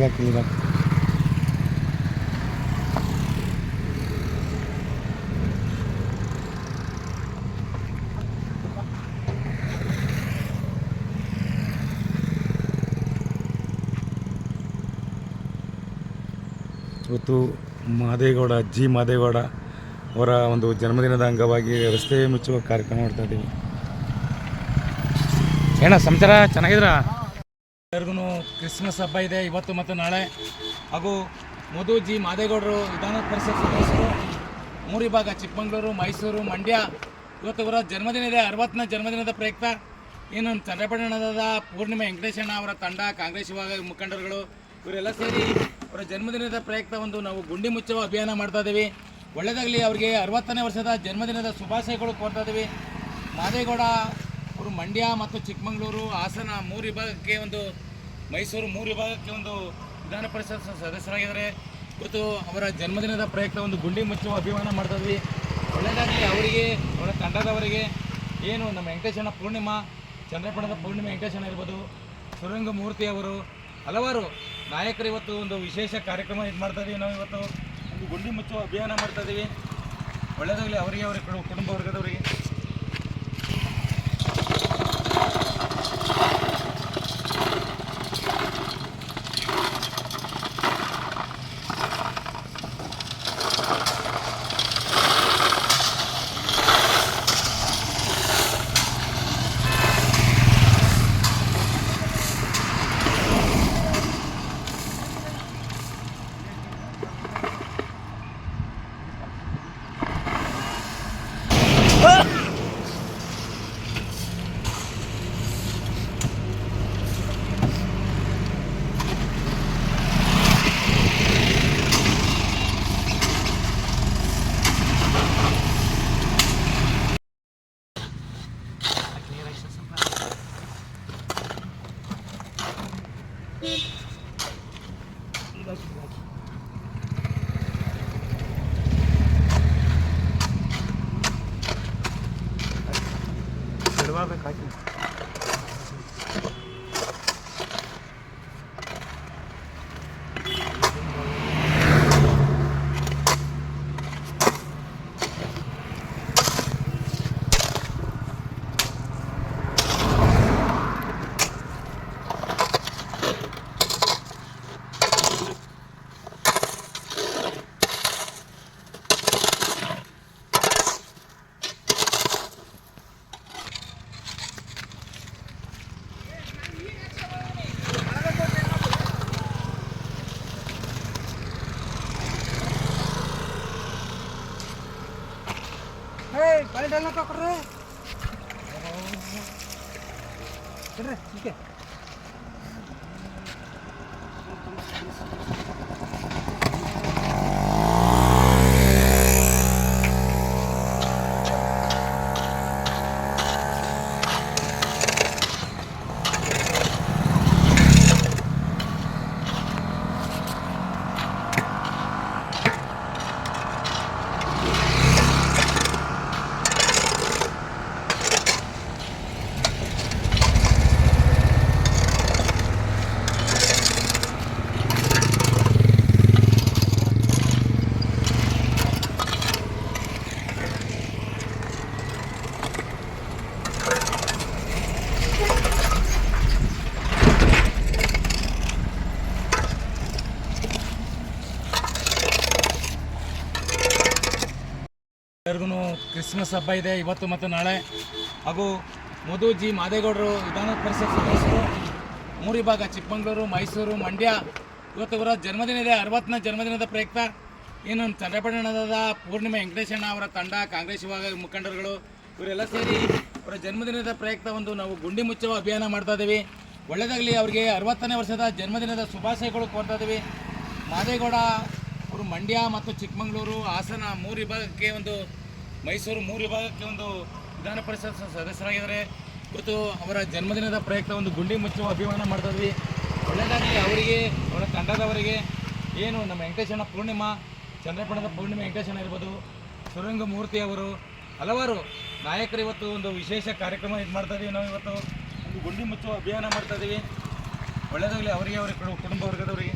ಇಳಿದಾಕ ಇಳಿದಾಕ ಇವತ್ತು ಮಾದೇಗೌಡ, ಜಿ ಮಾದೇಗೌಡ ಅವರ ಒಂದು ಜನ್ಮದಿನದ ಅಂಗವಾಗಿ ರಸ್ತೆ ಮುಚ್ಚುವ ಕಾರ್ಯಕ್ರಮ ಮಾಡ್ತಾ ಇದ್ದೀವಿ. ಏನ, ಸಂಚಾರ ಚೆನ್ನಾಗಿದ್ರಾ ಎಲ್ಲರಿಗೂ ಕ್ರಿಸ್ಮಸ್ ಹಬ್ಬ ಇದೆ ಇವತ್ತು ಮತ್ತು ನಾಳೆ. ಹಾಗೂ ಮಧು ಜಿ ಮಾದೇಗೌಡರು ವಿಧಾನ ಪರಿಷತ್ ಸದಸ್ಯರು, ಮೂರು ವಿಭಾಗ ಚಿಕ್ಕಮಂಗ್ಳೂರು, ಮೈಸೂರು, ಮಂಡ್ಯ. ಇವತ್ತು ಇವರ ಜನ್ಮದಿನ ಇದೆ, ಅರವತ್ತನೇ ಜನ್ಮದಿನದ ಪ್ರಯುಕ್ತ. ಏನು ಚಂದ್ರಪಟ್ಟಣದ ಪೂರ್ಣಿಮೆ ವೆಂಕಟೇಶಣ್ಣ ಅವರ ತಂಡ, ಕಾಂಗ್ರೆಸ್ ವಿಭಾಗ ಮುಖಂಡರುಗಳು, ಇವರೆಲ್ಲ ಸೇರಿ ಅವರ ಜನ್ಮದಿನದ ಪ್ರಯುಕ್ತ ಒಂದು ನಾವು ಗುಂಡಿ ಮುಚ್ಚುವ ಅಭಿಯಾನ ಮಾಡ್ತಾ ಇದ್ದೀವಿ. ಒಳ್ಳೆಯದಾಗಲಿ ಅವರಿಗೆ ಅರವತ್ತನೇ ವರ್ಷದ ಜನ್ಮದಿನದ ಶುಭಾಶಯಗಳು ಕೋರ್ತಾ ಇದ್ದೀವಿ. ಮಾದೇಗೌಡ ಅವರು ಮಂಡ್ಯ ಮತ್ತು ಚಿಕ್ಕಮಗಳೂರು ಹಾಸನ ಮೂರು ವಿಭಾಗಕ್ಕೆ ಒಂದು, ಮೈಸೂರು ಮೂರು ವಿಭಾಗಕ್ಕೆ ಒಂದು ವಿಧಾನ ಪರಿಷತ್ ಸದಸ್ಯರಾಗಿದ್ದಾರೆ. ಇವತ್ತು ಅವರ ಜನ್ಮದಿನದ ಪ್ರಯುಕ್ತ ಒಂದು ಗುಂಡಿ ಮುಚ್ಚುವ ಅಭಿಮಾನ ಮಾಡ್ತಾ ಇದ್ವಿ. ಒಳ್ಳೆಯದಾಗಲಿ ಅವರಿಗೆ, ಅವರ ತಂಡದವರಿಗೆ. ಏನು ನಮ್ಮ ವೆಂಕಟೇಶನ ಪೂರ್ಣಿಮಾ ಚಂದ್ರಪಣದ ಪೂರ್ಣಿಮೆ ವೆಂಕಟೇಶನ ಇರ್ಬೋದು, ಸುರಂಗ ಮೂರ್ತಿ ಅವರು, ಹಲವಾರು ನಾಯಕರು ಇವತ್ತು ಒಂದು ವಿಶೇಷ ಕಾರ್ಯಕ್ರಮ ಇದು ಮಾಡ್ತಾ ನಾವು ಇವತ್ತು ಒಂದು ಗುಂಡಿ ಮುಚ್ಚುವ ಅಭಿಯಾನ ಮಾಡ್ತಾ ಇದ್ದೀವಿ ಒಳ್ಳೆಯದಾಗಲಿ ಅವರಿಗೆ, ಅವರ ಕುಟು- ಕುಟುಂಬ ವರ್ಗದವರಿಗೆ. బయట వెళ్ళినా తొక్కర్రీ ಎಲ್ಲರಿಗೂ ಕ್ರಿಸ್ಮಸ್ ಹಬ್ಬ ಇದೆ ಇವತ್ತು ಮತ್ತು ನಾಳೆ. ಹಾಗೂ ಮಧು ಜಿ ಮಾದೇಗೌಡರು ವಿಧಾನ ಪರಿಷತ್ ಸದಸ್ಯರು, ಮೂರು ವಿಭಾಗ ಚಿಕ್ಕಮಗಳೂರು, ಮೈಸೂರು, ಮಂಡ್ಯ. ಇವತ್ತು ಅವರ ಜನ್ಮದಿನ ಇದೆ, ಅರವತ್ತನೇ ಜನ್ಮದಿನದ ಪ್ರಯುಕ್ತ. ಏನು ಚಂದ್ರಪಟ್ಟಣದ ಪೂರ್ಣಿಮೆ ವೆಂಕಟೇಶಣ್ಣ ಅವರ ತಂಡ, ಕಾಂಗ್ರೆಸ್ ವಿಭಾಗ ಮುಖಂಡರುಗಳು, ಇವರೆಲ್ಲ ಸೇರಿ ಅವರ ಜನ್ಮದಿನದ ಪ್ರಯುಕ್ತ ಒಂದು ನಾವು ಗುಂಡಿ ಮುಚ್ಚುವ ಅಭಿಯಾನ ಮಾಡ್ತಾ ಇದ್ದೀವಿ. ಒಳ್ಳೆಯದಾಗಲಿ ಅವರಿಗೆ ಅರವತ್ತನೇ ವರ್ಷದ ಜನ್ಮದಿನದ ಶುಭಾಶಯಗಳು ಕೋರ್ತಾ ಇದ್ದೀವಿ. ಮಾದೇಗೌಡ ಅವರು ಮಂಡ್ಯ ಮತ್ತು ಚಿಕ್ಕಮಗಳೂರು ಹಾಸನ ಮೂರು ವಿಭಾಗಕ್ಕೆ ಒಂದು ಮೈಸೂರು ಮೂರು ವಿಭಾಗಕ್ಕೆ ಒಂದು ವಿಧಾನ ಪರಿಷತ್ ಸದಸ್ಯರಾಗಿದ್ದಾರೆ. ಇವತ್ತು ಅವರ ಜನ್ಮದಿನದ ಪ್ರಯುಕ್ತ ಒಂದು ಗುಂಡಿ ಮುಚ್ಚುವ ಅಭಿಮಾನ ಮಾಡ್ತಾ ಇದ್ವಿ. ಒಳ್ಳೆಯದಾಗಲಿ ಅವರಿಗೆ, ಅವರ ತಂಡದವರಿಗೆ. ಏನು ನಮ್ಮ ವೆಂಕಟೇಶಣ್ಣ ಪೂರ್ಣಿಮಾ ಚಂದ್ರಪಣದ ಪೂರ್ಣಿಮೆ ವೆಂಕಟೇಶಣ್ಣ ಇರ್ಬೋದು, ಸುರಂಗ ಮೂರ್ತಿ ಅವರು, ಹಲವಾರು ನಾಯಕರು ಇವತ್ತು ಒಂದು ವಿಶೇಷ ಕಾರ್ಯಕ್ರಮ ಇದು ಮಾಡ್ತಾ ಇದ್ದೀವಿ ನಾವು ಇವತ್ತು. ಒಂದು ಗುಂಡಿ ಮುಚ್ಚುವ ಅಭಿಯಾನ ಮಾಡ್ತಾ ಇದ್ದೀವಿ ಒಳ್ಳೇದಾಗಲಿ ಅವರಿಗೆ, ಅವರ ಕುಟುಂಬ ವರ್ಗದವರಿಗೆ.